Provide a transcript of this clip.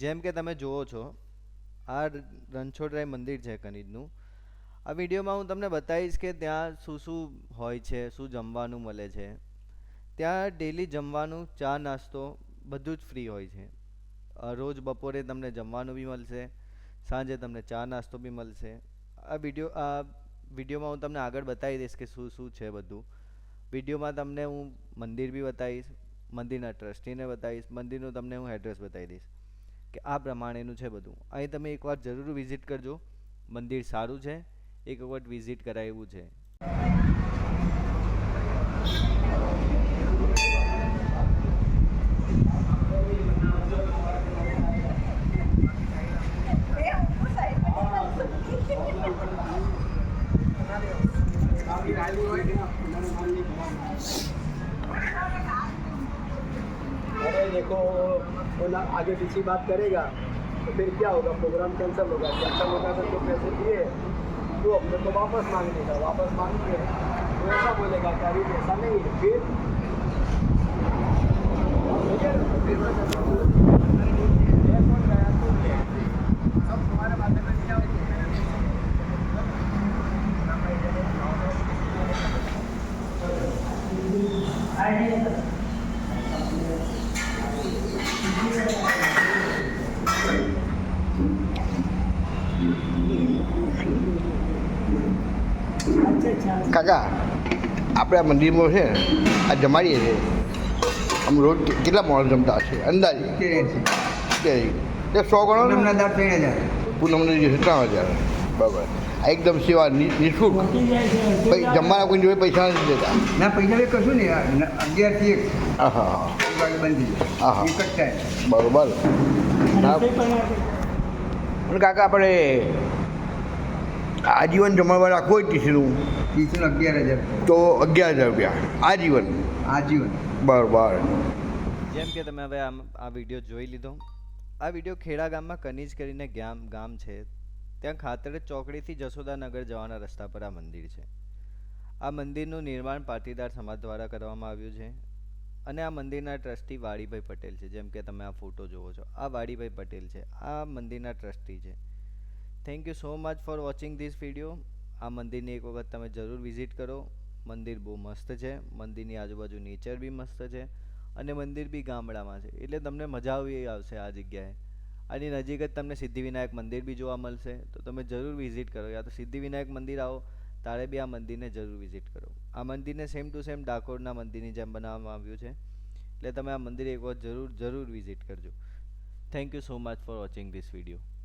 જેમ કે તમે જુઓ છો, આ રણછોડરાય મંદિર છે કનીજનું આ વિડીયોમાં હું તમને બતાવીશ કે ત્યાં શું શું હોય છે, શું જમવાનું મળે છે. ત્યાં ડેલી જમવાનું, ચા, નાસ્તો બધું જ ફ્રી હોય છે. રોજ બપોરે તમને જમવાનું બી મળશે, સાંજે તમને ચા, નાસ્તો બી મળશે. આ વીડિયો, આ વિડીયોમાં હું તમને આગળ બતાવી દઈશ કે શું શું છે બધું. વિડીયોમાં તમને હું મંદિર બી બતાવીશ, મંદિરના ટ્રસ્ટીને બતાવીશ, મંદિરનું તમને હું એડ્રેસ બતાવી દઈશ. કે આ પ્રમાણેનું છે બધું અહીં તમે એકવાર જરૂર વિઝિટ કરજો મંદિર સારું છે એક વખત વિઝિટ કરાય એવું છે अरे देखो वो ना आगे पीछे बात करेगा तो फिर क्या होगा प्रोग्राम कैंसिल होगा कैंसिल होगा तो जो पैसे दिए तो अपने को वापस मांगने का वापस मांगेंगे तो ऐसा बोलेगा कि अभी पैसा नहीं है फिर ठीक है? કાકા આપણે આ મંદિરમાં છે આ જમાડીએ છીએ. આમ રોજ કેટલા માણસ જમતા હશે? અંદાજે? કે તે સો ગણો ને? પૂનમના દાળ ત્રણ હજાર. પૂનમની દિવસે ત્રણ હજાર. બરાબર. આ એકદમ સેવા નિઃશુલ્ક. ભાઈ જમવાના કોઈ જોડે પૈસા નથી દેતા. ના પૈસા બી કશું નહીં. અગિયારથી એક. હા હા જ ટાઈમ બરોબર. અને કાકા આપણે આજીવન જમણવાર કોઈ ટીસીનું ટીસીનું અગિયાર હજાર તો અગિયાર હજાર રૂપિયા. આજીવન. આજીવન. બરાબર. જેમ કે તમે હવે આમ આ વીડિયો જોઈ લીધો. આ વીડિયો ખેડા ગામમાં કનીજ કરીને ગામ ગામ છે. ત્યાં ખાતરે ચોકડીથી જશોદાનગર જવાના રસ્તા પર આ મંદિર છે. આ મંદિરનું નિર્માણ પાટીદાર સમાજ દ્વારા કરવામાં આવ્યું છે. અને આ મંદિરના ટ્રસ્ટી વાડીભાઈ પટેલ છે. જેમ કે તમે આ ફોટો જુઓ છો. આ વાડીભાઈ પટેલ છે. આ મંદિરના ટ્રસ્ટી છે. Thank you so much for watching this video આ મંદિરની એક વખત તમે જરૂર વિઝિટ કરો. મંદિર બહુ મસ્ત છે. મંદિરની આજુબાજુ નેચર બી મસ્ત છે અને મંદિર બી ગામડામાં છે. એટલે તમને મજા આવી આવશે આ જગ્યાએ. આની નજીક જ તમને સિદ્ધિવિનાયક મંદિર બી જોવા મળશે. તો તમે જરૂર વિઝિટ કરો. યા તો સિદ્ધિવિનાયક મંદિર આવો. તારે બી આ મંદિરને જરૂર વિઝિટ કરો. આ મંદિરને સેમ ટુ સેમ ડાકોરના મંદિરની જેમ બનાવવામાં આવ્યું છે. એટલે તમે આ મંદિર એક વખત જરૂર જરૂર વિઝિટ કરજો. Thank you so much for watching this video